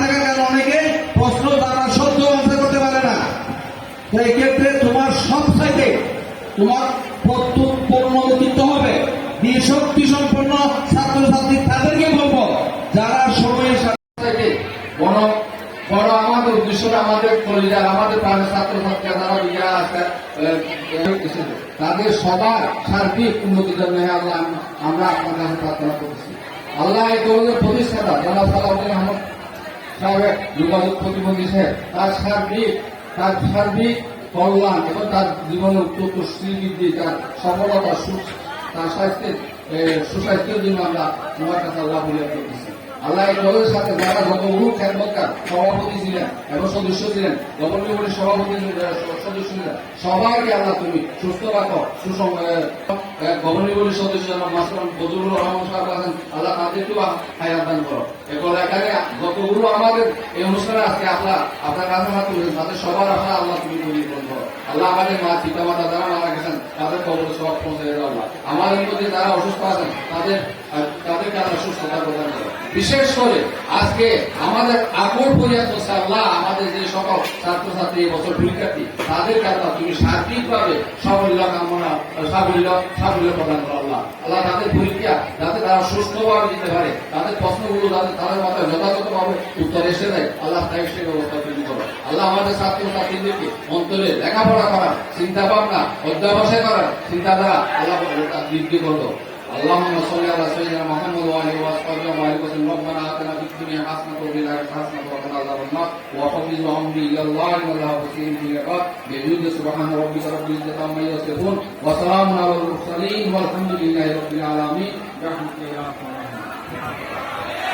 থাকার কারণে অনেকে, প্রশ্ন তারা সত্য আনসার করতে পারে না। তো এই ক্ষেত্রে তোমার সব সাইডে তোমার প্রত্যুত পূর্ণবতিত্ব হবে। দিয়ে শক্তি সম্পন্ন ছাত্রছাত্রী তাদেরকে বলব, যারা সময়ের সাথে বড় বড় আমাদের উদ্দেশ্যটা আমাদের কলিজার আমাদের প্রাণের ছাত্রছাত্রীরা যারা বিজ্ঞান আছে তাদের সবার সার্বিক উন্নতির জন্য আমরা আপনার কাছে প্রার্থনা করছি আল্লাহ এই প্রতিষ্ঠাতা জনাব সালাউদ্দিন আহমদ সাহেবের যোগাযোগ প্রতিবন্ধী সাহেব তার সার্বিক তার সার্বিক কল্যাণ এবং তার জীবনের উত্তর শ্রীবৃদ্ধি তার সফলতা তার স্বাস্থ্যের সুস্বাস্থ্যের জন্য আমরা তোমার কাছে আল্লাহ করতেছি আল্লাহ দলের সাথে যারা সভাপতি ছিলেন এবং সদস্য ছিলেন সভাপতি সদস্য ছিলেন, সবাইকে আল্লাহ তুমি সুস্থ রাখো সুসম গভর্নমেন্ট বডির সদস্য ফজলুর রহমান সাহেব আছেন, আল্লাহ তাদেরকেও হায়াত দান করো। এখানে আমাদের এই অনুষ্ঠানে আজকে আল্লাহ আপনার কাছে হাত তুলেছেন তাদের সবার আশা আল্লাহ তুমি পরিপূরণ করো। আল্লাহ আমাদের মা, পিতা, মাতা গেছেন তাদের কবরে সব পৌঁছে দেওয়া আল্লাহ আমাদের মধ্যে যারা অসুস্থ আছেন, তাদের তাদেরকে আল্লাহ সুস্থতা প্রদান করো বিশেষ করে আজকে আমাদের আকর হচ্ছে আল্লাহ আমাদের যে সকল ছাত্রছাত্রী বছর পরীক্ষার্থী, তাদেরকে আল্লাহ তুমি সার্বিকভাবে সাফল্য কামনা, সাফল্য সাফল্য প্রদান করো আল্লাহ। আল্লাহ তাদের পরীক্ষা, যাতে তারা সুস্থভাবে দিতে পারে, তাদের প্রশ্নগুলো যাতে তাদের মাথায় যথাযথভাবে উত্তর এসে দেয়, আল্লাহ তাই সেই ব্যবস্থা তৈরি করো। আল্লাহ আমাদের ছাত্র ছাত্রীদেরকে অন্তরে লেখাপড়া চিন্তা ভাবনা অধ্যাবসায় করার চিন্তাধারা আল্লাহ বৃদ্ধি করো اللهم صل على سيدنا محمد وعلى اله وصحبه وبارك وسلم ربنا اتنا في الدنيا حسنه وفي الاخره حسنه وقنا عذاب النار وحفظ امري الى الله والله بصير في العباد بجود سبحان ربك رب العزه عما يصفون وسلام على المرسلين والحمد لله رب العالمين برحمتك يا ارحم الراحمين